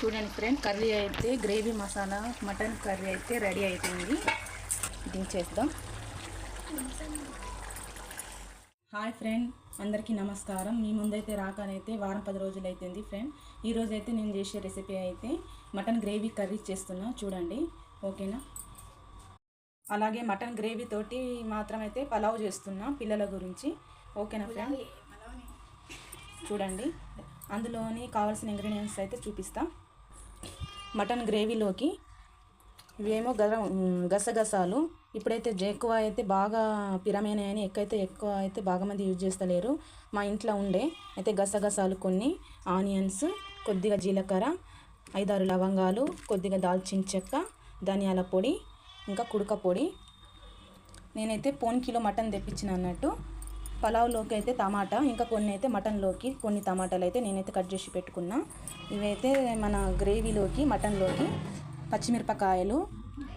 చూడండి friend curry అయితే gravy masala mutton curry అయితే రెడీ అయిపోయింది. దించేద్దాం హాయ్ ఫ్రెండ్ అందరికీ నమస్కారం. మీ ముందైతే రాకనైతే వారం పది రోజులు అవుతుంది ఫ్రెండ్. ఈ రోజు అయితే నేను చేసే రెసిపీ అయితే మటన్ గ్రేవీ కర్రీ చేస్తున్నా. చూడండి ఓకేనా? అలాగే మటన్ గ్రేవీ తోటి మాత్రం అయితే పలావ్ చేస్తున్నా పిల్లల గురించి. ఓకేనా ఫ్రెండ్? చూడండి అందులోని కావాల్సిన ఇంగ్రీడియంట్స్ అయితే చూపిస్తా. మటన్ గ్రేవీలోకి ఇవేమో గర గసగసాలు. ఇప్పుడైతే ఎక్కువ అయితే బాగా పిరమైనాయని ఎక్కైతే ఎక్కువ అయితే బాగా మంది యూజ్ చేస్తలేరు. మా ఇంట్లో ఉండే అయితే గసగసాలు కొన్ని ఆనియన్స్ కొద్దిగా జీలకర్ర ఐదారు లవంగాలు కొద్దిగా దాల్చిన చెక్క ధనియాల పొడి ఇంకా కుడక పొడి. నేనైతే పోన్ కిలో మటన్ తెప్పించిన అన్నట్టు. పలావ్లోకి అయితే టమాటా ఇంకా కొన్ని అయితే మటన్లోకి కొన్ని టమాటాలు అయితే నేనైతే కట్ చేసి పెట్టుకున్నా. ఇవైతే మన గ్రేవీలోకి మటన్లోకి పచ్చిమిరపకాయలు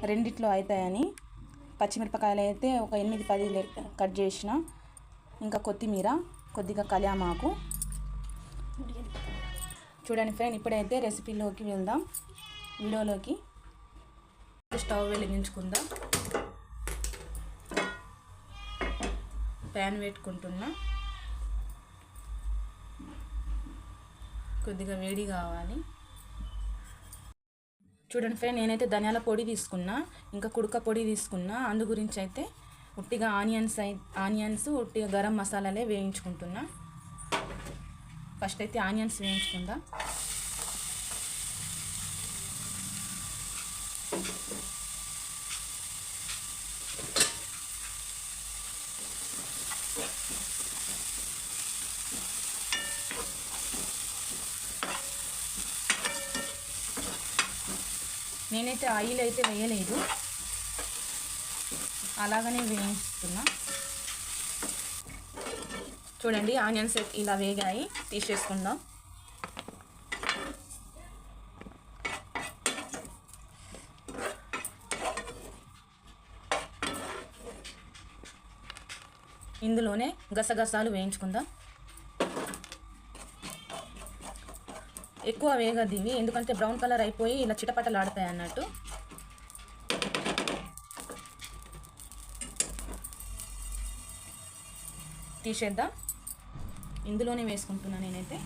రెండిట్లో అవుతాయని పచ్చిమిరపకాయలు అయితే ఒక ఎనిమిది పది కట్ చేసిన. ఇంకా కొత్తిమీర కొద్దిగా కళ్యామాకు. చూడండి ఫ్రెండ్ ఇప్పుడైతే రెసిపీలోకి వెళ్దాం. వీడియోలోకి. స్టవ్ వెలిగించుకుందాం. ప్యాన్ పెట్టుకుంటున్నా. కొద్దిగా వేడి కావాలి. చూడండి ఫ్రెండ్ నేనైతే ధనియాల పొడి తీసుకున్నా ఇంకా కుడక పొడి తీసుకున్నా. అందు గురించి అయితే ఉట్టిగా ఆనియన్స్ అయి ఆనియన్స్ ఉట్టిగా గరం మసాలాలే వేయించుకుంటున్నా. ఫస్ట్ అయితే ఆనియన్స్ వేయించుకుందాం. నేనైతే ఆయిల్ అయితే వేయలేదు. అలాగనే వేయిస్తున్నా చూడండి ఆనియన్స్ ఇలా వేగాయి. తీసేసుకుందాం. ఇందులోనే గసగసాలు వేయించుకుందాం. ఎక్కువ వేగద్దు ఇవి ఎందుకంటే బ్రౌన్ కలర్ అయిపోయి ఇలా చిటపటలు ఆడతాయి అన్నట్టు. తీసేద్దాం. ఇందులోనే వేసుకుంటున్నాను నేనైతే.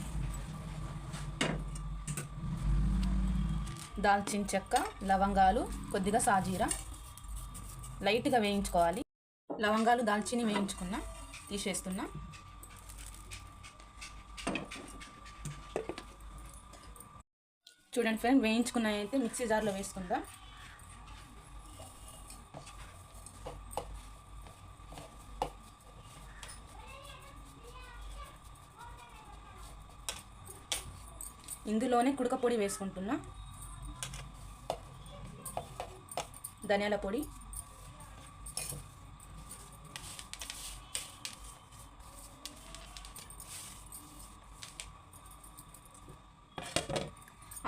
దాల్చిన చెక్క లవంగాలు కొద్దిగా సాజీరా. లైట్గా వేయించుకోవాలి. లవంగాలు దాల్చిని వేయించుకున్నా తీసేస్తున్నా. చూడండి ఫ్రెండ్ వేయించుకున్న అయితే మిక్సీ జార్లో వేసుకుందాం. ఇందులోనే కుడక పొడి వేసుకుంటున్నా. ధనియాల పొడి.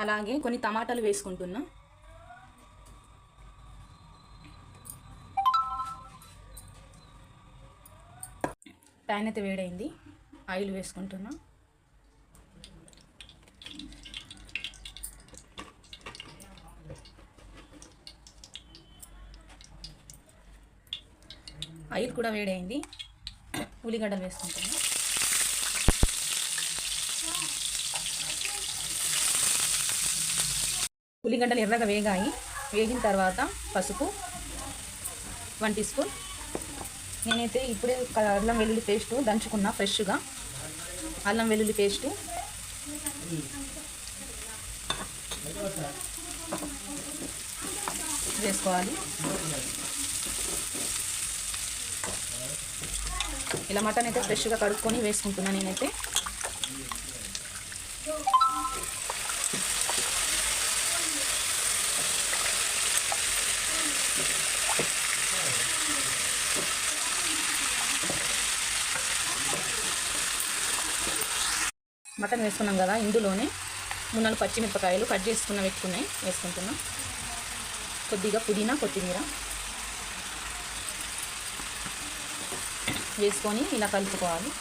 అలాగే కొన్ని టమాటాలు వేసుకుంటున్నా. ప్యాన్ అయితే వేడైంది. ఆయిల్ వేసుకుంటున్నా. ఆయిల్ కూడా వేడైంది. ఉల్లిగడ్డలు వేసుకుంటున్నా. ఉల్లిగడ్డలు ఎర్రగా వేగాయి. వేగిన తర్వాత పసుపు వన్ టీ స్పూన్. నేనైతే ఇప్పుడే అల్లం వెల్లుల్లి పేస్టు దంచుకున్నా ఫ్రెష్గా. అల్లం వెల్లుల్లి పేస్టు. వేసుకోవాలి. ఇలా మటన్ అయితే ఫ్రెష్గా కడుక్కొని వేసుకుంటున్నా నేనైతే. మటన్ వేసుకున్నాం కదా ఇందులోనే మున్నలు పచ్చిమిరపకాయలు కట్ చేసుకున్న పెట్టుకున్నాయి వేసుకుంటున్నాం. కొద్దిగా పుదీనా కొత్తిమీర వేసుకొని ఇలా కలుపుకోవాలి.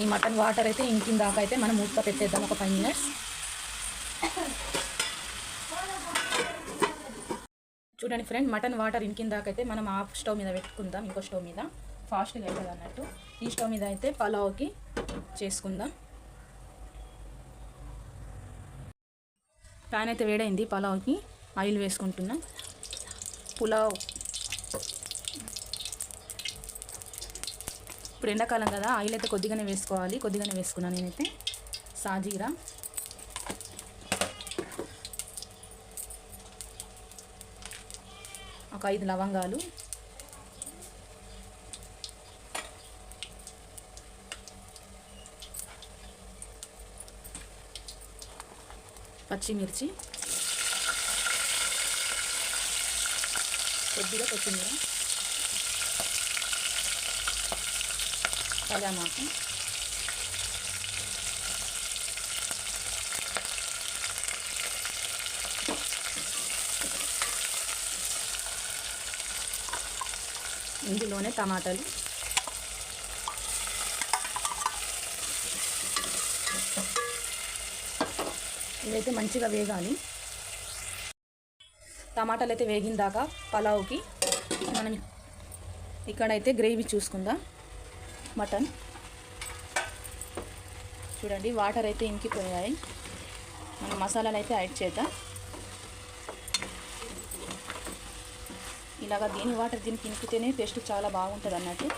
ఈ మటన్ వాటర్ అయితే ఇంకిన దాకా అయితే మనం మూత పెట్టేద్దాం ఒక ఫైవ్ మినిట్స్. చూడండి ఫ్రెండ్ మటన్ వాటర్ ఇంకిన దాకైతే మనం ఆఫ్ స్టవ్ మీద పెట్టుకుందాం ఇంకో స్టవ్ మీద. ఫాస్ట్గా అవుతుంది అన్నట్టు. ఈ స్టవ్ మీద అయితే పలావ్కి చేసుకుందాం. ప్యాన్ అయితే వేడైంది పలావ్కి. ఆయిల్ వేసుకుంటున్నాం. పులావ్. ఇప్పుడు ఎండాకాలం కదా ఆయిల్ అయితే కొద్దిగానే వేసుకోవాలి. కొద్దిగానే వేసుకున్నాను నేనైతే. సాజీరా. ఒక ఐదు లవంగాలు. పచ్చిమిర్చి. కొద్దిగా కొత్తిమీర. కళ్యామాకు ఇందులోనే టమాటాలు. ఇవైతే మంచిగా వేగాలి. టమాటాలు అయితే వేగిన దాకా పలావ్కి మనం ఇక్కడైతే గ్రేవీ చూసుకుందాం. మటన్. చూడండి వాటర్ అయితే ఇంకిపోయాయి. మనం మసాలాలు అయితే యాడ్ చేద్దాం. ఇలాగా దీని వాటర్ దీనికి ఇంకితేనే టేస్ట్ చాలా బాగుంటుంది అన్నట్టు.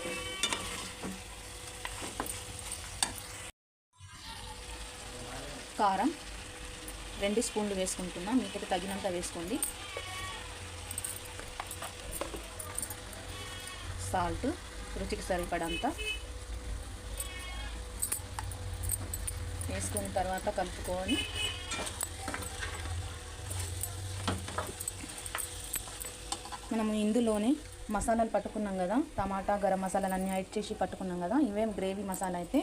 కారం రెండు స్పూన్లు వేసుకుంటున్నా మీకైతే తగినంత వేసుకోండి. సాల్ట్ రుచికి సరిపడంత. వేసుకున్న తర్వాత కలుపుకొని మనము ఇందులోనే మసాలాలు పట్టుకున్నాం కదా టమాటా గరం మసాలాలు అన్నీ యాడ్ చేసి పట్టుకున్నాం కదా ఇవేం గ్రేవీ మసాలా అయితే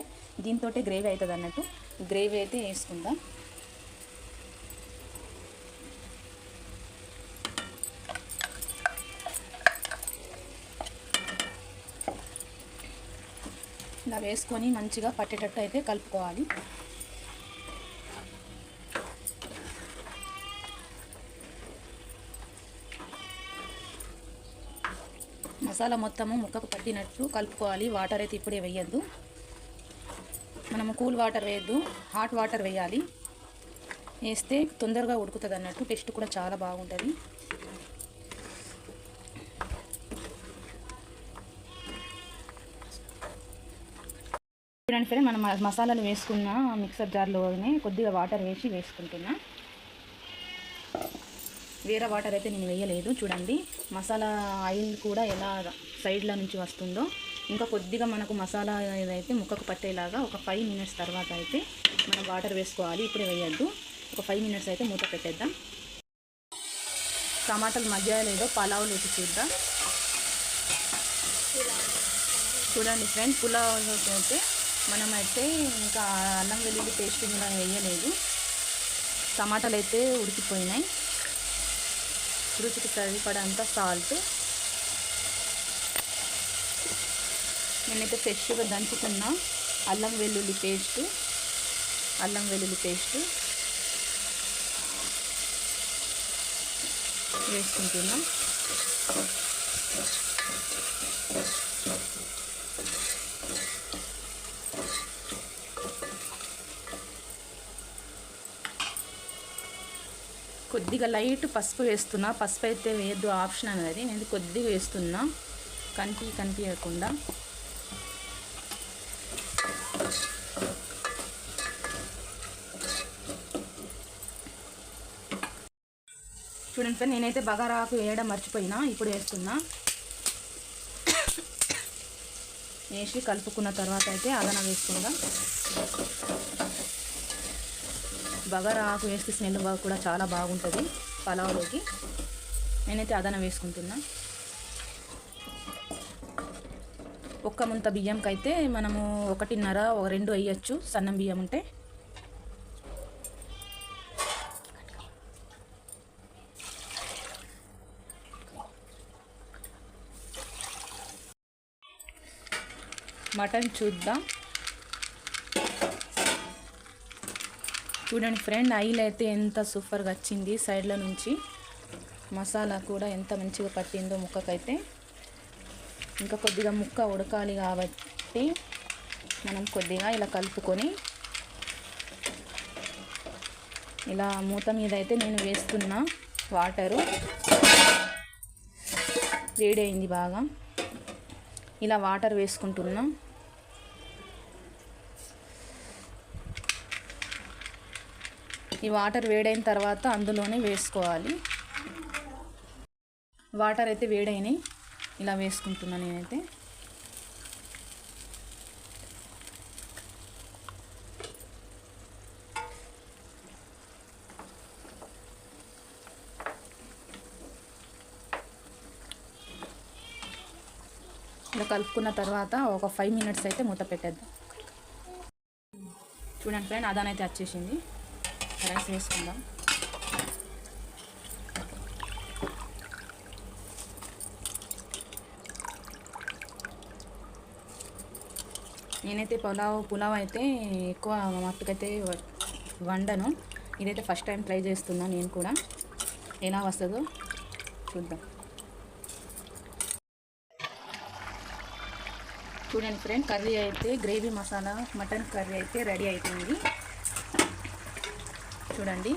దీంతో గ్రేవీ అవుతుంది అన్నట్టు. గ్రేవీ అయితే వేసుకుందాం. ఇలా వేసుకొని మంచిగా పట్టేటట్టు అయితే కలుపుకోవాలి. మసాలా మొత్తము ముక్కకు పట్టినట్టు కలుపుకోవాలి. వాటర్ అయితే ఇప్పుడే వేయద్దు. మనము కూల్ వాటర్ వేయద్దు. హాట్ వాటర్ వేయాలి. వేస్తే తొందరగా ఉడుకుతుంది అన్నట్టు. టేస్ట్ కూడా చాలా బాగుంటుంది. చూడండి ఫ్రెండ్ మనం మసాలాలు వేసుకున్న మిక్సర్ జార్లోనే కొద్దిగా వాటర్ వేసి వేసుకుంటున్నా. వేరే వాటర్ అయితే నేను వేయలేదు. చూడండి మసాలా ఆయిల్ కూడా ఎలా సైడ్ల నుంచి వస్తుందో. ఇంకా కొద్దిగా మనకు మసాలా ఏదైతే ముక్కకు పట్టేలాగా ఒక ఫైవ్ మినిట్స్ తర్వాత అయితే మనం వాటర్ వేసుకోవాలి. ఇప్పుడే వేయద్దు. ఒక ఫైవ్ మినిట్స్ అయితే మూత పెట్టేద్దాం. టమాటాలు మధ్య లేదో పలావ్ లేచి చూద్దాం. చూడండి ఫ్రెండ్ పులావ్ అయితే మనమైతే ఇంకా అల్లం వెల్లుల్లి పేస్ట్ కూడా వేయలేదు. టమాటాలు అయితే ఉడికిపోయినాయి. రుచికి సరిపడంత సాల్ట్ నేనైతే ఫ్రెష్గా దంచుకున్న అల్లం వెల్లుల్లి పేస్ట్ అల్లం వెల్లుల్లి పేస్ట్ వేసుకుంటున్నాం. కొద్దిగా లైట్ పసుపు వేస్తున్నా. పసుపు అయితే వేయద్దు ఆప్షన్ అనేది. నేను కొద్దిగా వేస్తున్నా. కనిపి కనిపించకుండా చూడండి ఫ్రెండ్ నేనైతే బగారాకు వేయడం మర్చిపోయినా. ఇప్పుడు వేస్తున్నా. వేసి కలుపుకున్న తర్వాత అయితే అదన వేసుకుందాం. బగారా ఆకు వేస్తే స్మెల్ కూడా చాలా బాగుంటుంది పలావ్లోకి. నేనైతే అదన వేసుకుంటున్నా. ఒక్క ముంత బియ్యంకి అయితే మనము ఒకటిన్నర ఒక రెండు వేయచ్చు సన్నం బియ్యం ఉంటే. మటన్ చూద్దాం. చూడండి ఫ్రెండ్ ఆయిల్ అయితే ఎంత సూపర్గా వచ్చింది సైడ్ల నుంచి. మసాలా కూడా ఎంత మంచిగా పట్టిందో ముక్కకైతే. ఇంకా కొద్దిగా ముక్క ఉడకాలి కాబట్టి మనం కొద్దిగా ఇలా కలుపుకొని ఇలా మూత మీద అయితే నేను వేస్తున్న వాటరు వేడైంది బాగా. ఇలా వాటర్ వేసుకుంటున్నా. ఈ వాటర్ వేడైన తర్వాత అందులోనే వేసుకోవాలి. వాటర్ అయితే వేడైనాయి. ఇలా వేసుకుంటున్నా నేనైతే. ఇలా కలుపుకున్న తర్వాత ఒక ఫైవ్ మినిట్స్ అయితే మూత పెట్టేద్దాం. చూడండి ఫ్రెండ్ అదానైతే వచ్చేసింది. రైస్ వేసుకుందాం నేనైతే పులావ్ పులావ్ అయితే ఎక్కువ మట్టుకైతే వ- వండను. ఇదైతే ఫస్ట్ టైం ట్రై చేస్తున్నా నేను కూడా. ఎలా వస్తుందో చూద్దాం. చూడండి ఫ్రెండ్ కర్రీ అయితే గ్రేవీ మసాలా మటన్ కర్రీ అయితే రెడీ అయిపోయింది. చూడండి.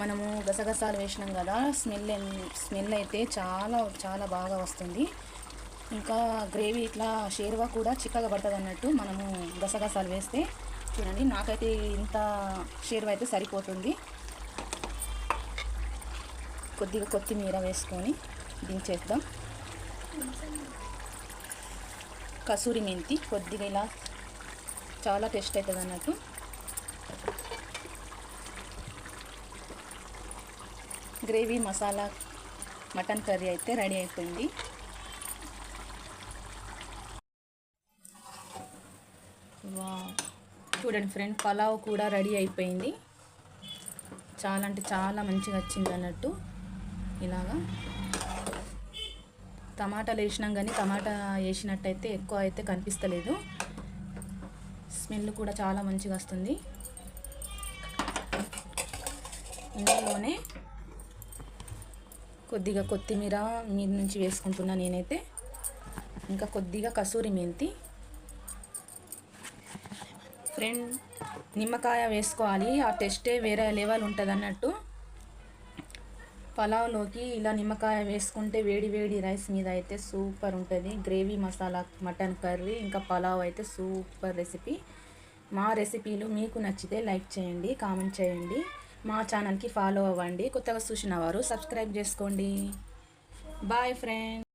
మనము గసగసాలు వేసినాం కదా స్మెల్ స్మెల్ అయితే చాలా చాలా బాగా వస్తుంది. ఇంకా గ్రేవీ ఇట్లా షేర్వా కూడా చిక్కగా పడుతుంది అన్నట్టు మనము గసగసాలు వేస్తే. చూడండి నాకైతే ఇంత షేర్వా అయితే సరిపోతుంది. కొద్దిగా కొత్తిమీర వేసుకొని దించేద్దాం. కసూరి మెంతి కొద్దిగా ఇలా చాలా టేస్ట్ అవుతుంది అన్నట్టు. గ్రేవీ మసాలా మటన్ కర్రీ అయితే రెడీ అయిపోయింది. వావ్. చూడండి ఫ్రెండ్ పలావ్ కూడా రెడీ అయిపోయింది. చాలా అంటే చాలా మంచిగా వచ్చింది అన్నట్టు. ఇలాగా. టమాటాలు వేసినాం కానీ టమాటా వేసినట్టయితే ఎక్కువ అయితే కనిపిస్తలేదు. స్మెల్ కూడా చాలా మంచిగా వస్తుంది. ఇందులోనే కొద్దిగా కొత్తిమీర మీద నుంచి వేసుకుంటున్నా నేనైతే. ఇంకా కొద్దిగా కసూరి మెంతి. ఫ్రెండ్ నిమ్మకాయ వేసుకోవాలి. ఆ టెస్టే వేరే లెవెల్ ఉంటుంది అన్నట్టు పలావ్లోకి ఇలా నిమ్మకాయ వేసుకుంటే వేడి వేడి రైస్ మీద అయితే సూపర్ ఉంటుంది. గ్రేవీ మసాలా మటన్ కర్రీ ఇంకా పలావ్ అయితే సూపర్ రెసిపీ. మా రెసిపీలు మీకు నచ్చితే లైక్ చేయండి కామెంట్ చేయండి. మా ఛానల్కి ఫాలో అవ్వండి. కొత్తగా చూసిన వారు సబ్స్క్రైబ్ చేసుకోండి. Boy friend